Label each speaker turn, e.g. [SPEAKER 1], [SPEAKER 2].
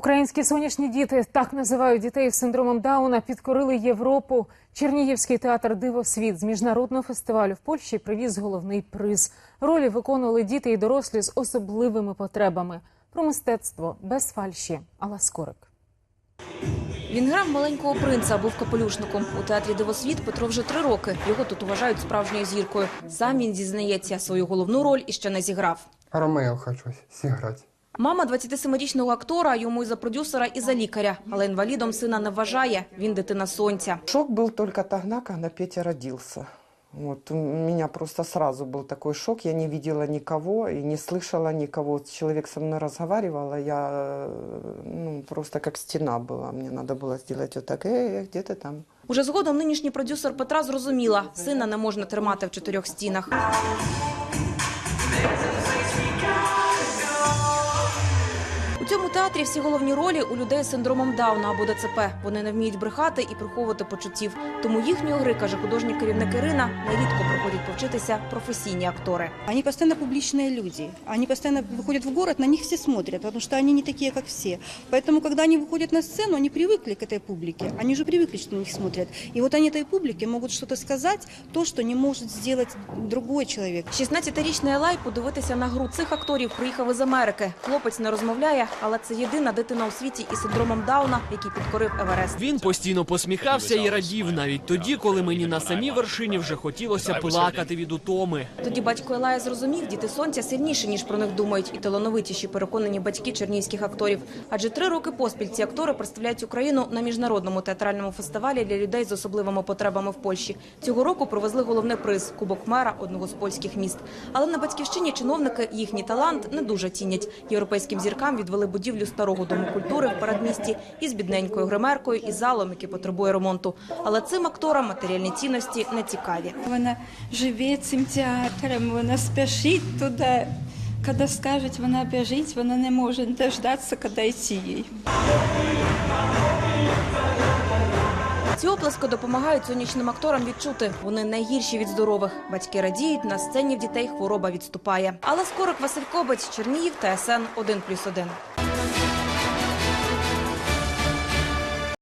[SPEAKER 1] Українські сонячні діти так називають дітей з синдромом Дауна. Підкорили Європу. Чернігівський театр Диво світ з міжнародного фестивалю в Польщі привіз головний приз. Ролі виконували діти і дорослі з особливими потребами. Про мистецтво без фальші. Алла Скорик.
[SPEAKER 2] Він грав маленького принца, був капелюшником. У театрі Дивосвіт Петро вже три роки. Його тут вважають справжньою зіркою. Сам він зізнається, свою головну роль іще не зіграв.
[SPEAKER 3] Ромео хочу зіграти.
[SPEAKER 2] Мама 27-річного актора, йому і за продюсера, і за лікаря. Але інвалідом сина не вважає. Він дитина сонця.
[SPEAKER 4] Шок был только тогда, когда Петя родился. Вот, у меня просто сразу был такой шок, я не видела никого и не слышала никого. Человек со мной разговаривал, а я э, ну, просто как стена была. Мне надо было сделать вот так, э, где ты там?
[SPEAKER 2] Уже згодом нинішній продюсер Петра зрозуміла, сина не можна тримати в чотирьох стінах. театрі всі головні ролі у людей з синдромом Дауна або ДЦП. Вони не вміють брехати і приховувати почуттів. Тому їхньої гри, каже художній керівник Ірина, нерідко приходять повчитися професійні актори.
[SPEAKER 5] Они постоянно публичные люди. Они постоянно выходят в город, на них все смотрят, потому что они не такие, как все. Поэтому, когда они выходят на сцену, они привыкли к этой публике. Они уже привыкли, что на них смотрят. И вот они этой публике могут что-то сказать, то, что не может сделать другой человек.
[SPEAKER 2] 16-річний Елай подивитися на гру цих акторів приїхав із Америки. Хлопець не розмовляє, але це єдина дитина у світі із синдромом Дауна, який підкорив Еверест.
[SPEAKER 6] Він постійно посміхався і радів навіть тоді, коли мені на самій вершині вже хотілося плакати від утоми.
[SPEAKER 2] Тоді батько Елая зрозумів, діти сонця сильніші, ніж про них думають, і талановитіші переконані батьки чернігівських акторів. Адже три роки поспіль ці актори представляють Україну на міжнародному театральному фестивалі для людей з особливими потребами в Польщі. Цього року привезли головний приз Кубок мера одного з польських міст. Але на батьківщині чиновники їхній талант не дуже цінять. Європейським зіркам відвели будівлю старого дому культури в передмісті із бідненькою гримеркою і залом, який потребує ремонту. Але цим акторам матеріальні цінності не цікаві.
[SPEAKER 7] Вона живе цим театром, вона спішить туди. Коли скажуть, вона біжить, вона не може дождатися, коли йти їй.
[SPEAKER 2] Ці оплески допомагають сонячним акторам відчути. Вони найгірші від здорових. Батьки радіють, на сцені в дітей хвороба відступає. Але скорик Василь Кобець, Чернігів, ТСН 1+,1.